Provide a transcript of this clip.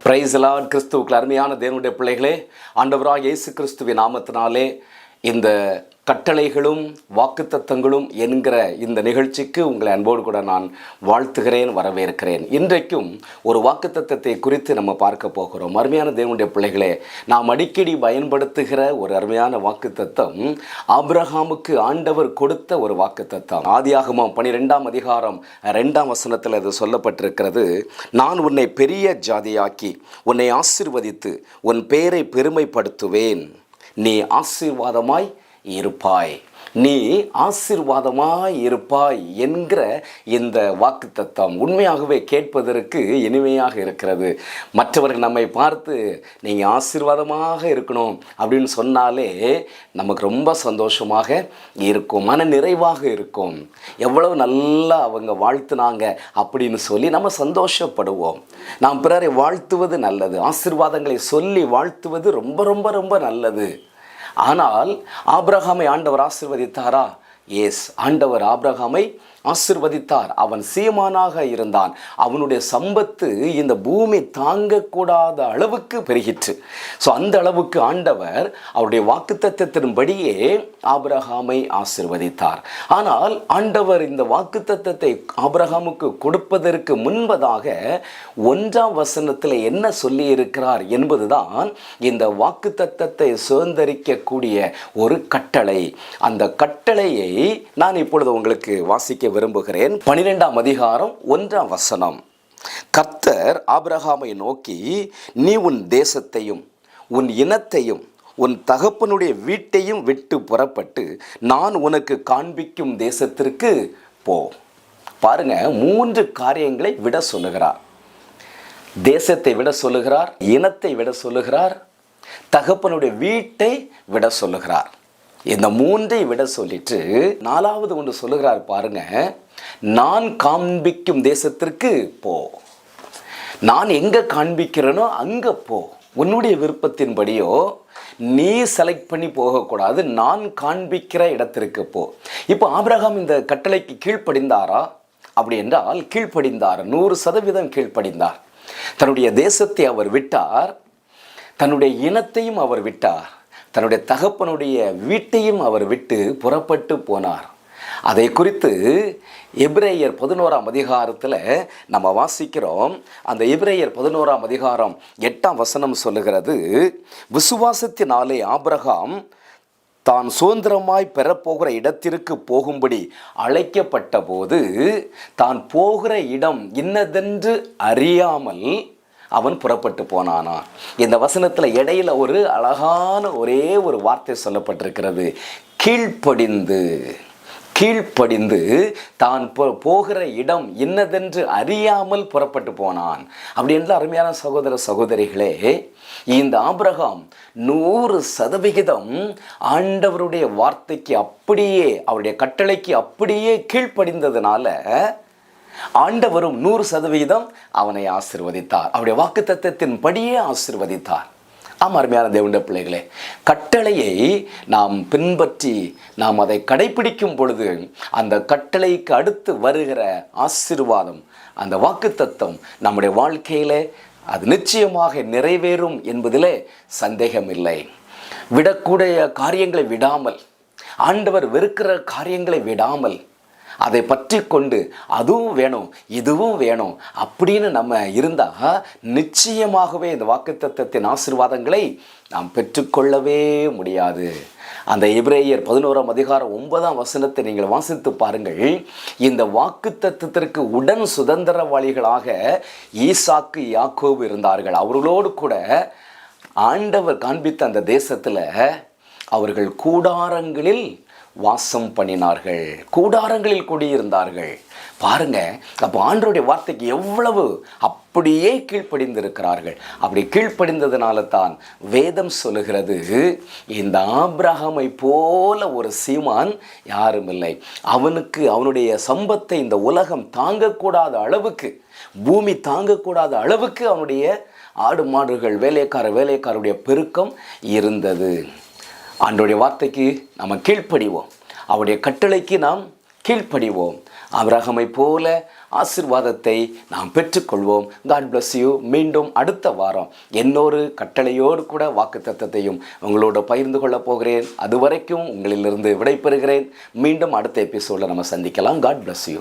Price எல்லாம் கிறிஸ்துவுக்கு அருமையான தேவனுடைய பிள்ளைகளே ஆண்டவராக இயேசு கிறிஸ்துவின் நாமத்தினாலே இந்த கட்டளைகளும் வாக்குத்தத்தங்களும் என்கிற இந்த நிகழ்ச்சிக்கு உங்களை அன்போடு கூட நான் வாழ்த்துகிறேன் வரவேற்கிறேன். இன்றைக்கும் ஒரு வாக்குத்தத்தத்தை குறித்து நம்ம பார்க்க போகிறோம். அருமையான தேவனுடைய பிள்ளைகளே நாம் அடிக்கடி பயன்படுத்துகிற ஒரு அருமையான வாக்குத்தத்தம் அப்ரஹாமுக்கு ஆண்டவர் கொடுத்த ஒரு வாக்குத்தத்தம். ஆதியாகமம் பனிரெண்டாம் அதிகாரம் ரெண்டாம் வசனத்தில் அது சொல்லப்பட்டிருக்கிறது. நான் உன்னை பெரிய ஜாதியாக்கி உன்னை ஆசிர்வதித்து உன் பெயரை பெருமைப்படுத்துவேன். நீ ஆசீர்வாதமாய் இருப்பாய். நீ ஆசிர்வாதமாய் இருப்பாய் என்கிற இந்த வாக்குத்தத்தம் உண்மையாகவே கேட்பதற்கு இனிமையாக இருக்கிறது. மற்றவர்கள் நம்மை பார்த்து நீங்கள் ஆசீர்வாதமாக இருக்கணும் அப்படின்னு சொன்னாலே நமக்கு ரொம்ப சந்தோஷமாக இருக்கும் மன நிறைவாக இருக்கும். எவ்வளவு நல்லா அவங்க வாழ்த்துனாங்க அப்படின்னு சொல்லி நம்ம சந்தோஷப்படுவோம். நாம் பிறரை வாழ்த்துவது நல்லது ஆசிர்வாதங்களை சொல்லி வாழ்த்துவது ரொம்ப ரொம்ப ரொம்ப நல்லது. ஆனால் ஆப்ரஹாமை ஆண்டவர் ஆசிர்வதித்தாரா? எஸ் ஆண்டவர் ஆப்ரஹாமை ஆசிர்வதித்தார். அவன் சீமானாக இருந்தான். அவனுடைய சம்பத்து இந்த பூமி தாங்கக்கூடாத அளவுக்கு பெருகிற்று. ஸோ அந்த அளவுக்கு ஆண்டவர் அவருடைய வாக்குத்தத்தத்தின்படியே ஆபிரகாமை ஆசிர்வதித்தார். ஆனால் ஆண்டவர் இந்த வாக்குத்தத்தத்தை ஆபிரகாமுக்கு கொடுப்பதற்கு முன்பதாக ஒன்றாம் வசனத்தில் என்ன சொல்லி இருக்கிறார் என்பதுதான் இந்த வாக்குத்தத்தத்தை சுதந்திரிக்கக்கூடிய ஒரு கட்டளை. அந்த கட்டளையை நான் இப்பொழுது உங்களுக்கு வாசிக்க விரும்புகிறேன் பனிரெண்டாம் அதிகாரம் ஒன்றாம் வசனம். கர்த்தர் ஆபிரகாமை நோக்கி நீ உன் தேசத்தையும் உன் இனத்தையும் உன் தகப்பனுடைய வீட்டையும் விட்டு புறப்பட்டு நான் உனக்கு காண்பிக்கும் தேசத்திற்கு போ. பாருங்க மூன்று காரியங்களை விட சொல்லுகிறார். தேசத்தை விட சொல்லுகிறார் இனத்தை விட சொல்லுகிறார் தகப்பனுடைய வீட்டை விட சொல்லுகிறார். இந்த மூன்றை விட சொல்லிட்டு நாலாவது ஒன்று சொல்லுகிறார் பாருங்க. நான் காண்பிக்கும் தேசத்திற்கு போ. நான் எங்க காண்பிக்கிறேனோ அங்க போ. உன்னுடைய விருப்பத்தின்படியோ நீ செலக்ட் பண்ணி போகக்கூடாது. நான் காண்பிக்கிற இடத்திற்கு போ. இப்போ ஆபிரகாம் இந்த கட்டளைக்கு கீழ்ப்படிந்தாரா? அப்படி என்றால் கீழ்ப்படிந்தார். நூறு சதவீதம் கீழ்ப்படிந்தார். தன்னுடைய தேசத்தை அவர் விட்டார். தன்னுடைய இனத்தையும் அவர் விட்டார். தன்னுடைய தகப்பனுடைய வீட்டையும் அவர் விட்டு புறப்பட்டு போனார். அதை குறித்து எப்ரேயர் பதினோராம் அதிகாரத்தில் நம்ம வாசிக்கிறோம். அந்த எப்ரேயர் பதினோராம் அதிகாரம் எட்டாம் வசனம் சொல்லுகிறது விசுவாசத்தினாலே ஆபிரகாம் தான் சுதந்திரமாய் பெறப்போகிற இடத்திற்கு போகும்படி அழைக்கப்பட்ட போது தான் போகிற இடம் இன்னதென்று அறியாமல் அவன் புறப்பட்டு போனானா? இந்த வசனத்தில் இடையில ஒரு அழகான ஒரே ஒரு வார்த்தை சொல்லப்பட்டிருக்கிறது. கீழ்ப்படிந்து கீழ்ப்படிந்து தான் போ- போகிற இடம் இன்னதென்று அறியாமல் புறப்பட்டு போனான். அப்படி என்று அருமையான சகோதர சகோதரிகளே இந்த ஆபிரகாம் நூறு சதவிகிதம் ஆண்டவருடைய வார்த்தைக்கு அப்படியே அவருடைய கட்டளைக்கு அப்படியே கீழ்ப்படிந்ததுனால ஆண்டவரும் நூறு சதவிகிதம் அவனை ஆசிர்வதித்தார். அவருடைய வாக்கு தத்தத்தின்படியே ஆசிர்வதித்தார். ஆமாம் அருமையான தேவண்ட பிள்ளைகளே கட்டளையை நாம் பின்பற்றி நாம் அதை கடைபிடிக்கும் பொழுது அந்த கட்டளைக்கு அடுத்து வருகிற ஆசிர்வாதம் அந்த வாக்குத்தத்தம் நம்முடைய வாழ்க்கையிலே அது நிச்சயமாக நிறைவேறும் என்பதிலே சந்தேகமில்லை. விடக்கூடிய காரியங்களை விடாமல் ஆண்டவர் வெறுக்கிற காரியங்களை விடாமல் அதை பற்றி கொண்டு அதுவும் வேணும் இதுவும் வேணும் அப்படின்னு நம்ம இருந்தால் நிச்சயமாகவே இந்த வாக்குத்தத்தத்தின் ஆசீர்வாதங்களை நாம் பெற்றுக்கொள்ளவே முடியாது. அந்த இப்ரேயர் பதினோராம் அதிகாரம் ஒன்பதாம் வசனத்தை நீங்கள் வாசித்து பாருங்கள். இந்த வாக்குத்தத்தத்திற்கு உடன் சுதந்திரவாளிகளாக ஈசாக்கு யாக்கோபு இருந்தார்கள். அவர்களோடு கூட ஆண்டவர் காண்பித்த அந்த தேசத்தில் அவர்கள் கூடாரங்களில் வாசம் பண்ணினார்கள். கூடாரங்களில் குடியிருந்தார்கள். பாருங்க அப்போ ஆண்டருடைய வார்த்தைக்கு எவ்வளவு அப்படியே கீழ்ப்படிந்திருக்கிறார்கள். அப்படி கீழ்ப்படிந்ததுனால தான் வேதம் சொல்லுகிறது இந்த ஆபிரகாமை போல ஒரு சீமான் யாரும் இல்லை. அவனுக்கு அவனுடைய சம்பத்தை இந்த உலகம் தாங்கக்கூடாத அளவுக்கு பூமி தாங்கக்கூடாத அளவுக்கு அவனுடைய ஆடு மாடுகள் வேலைக்கார வேலைக்காரருடைய பெருக்கம் இருந்தது. ஆண்டோடைய வார்த்தைக்கு நம்ம கீழ்ப்படிவோம். அவருடைய கட்டளைக்கு நாம் கீழ்ப்படிவோம். அபிரகமை போல ஆசிர்வாதத்தை நாம் பெற்றுக்கொள்வோம். காட் பிளஸ் யூ மீண்டும் அடுத்த வாரம் இன்னொரு கட்டளையோடு கூட வாக்கு தத்தத்தையும் உங்களோட பகிர்ந்து கொள்ளப் போகிறேன். அதுவரைக்கும் உங்களிலிருந்து விடைபெறுகிறேன். மீண்டும் அடுத்த எபிசோடில் நம்ம சந்திக்கலாம். God bless you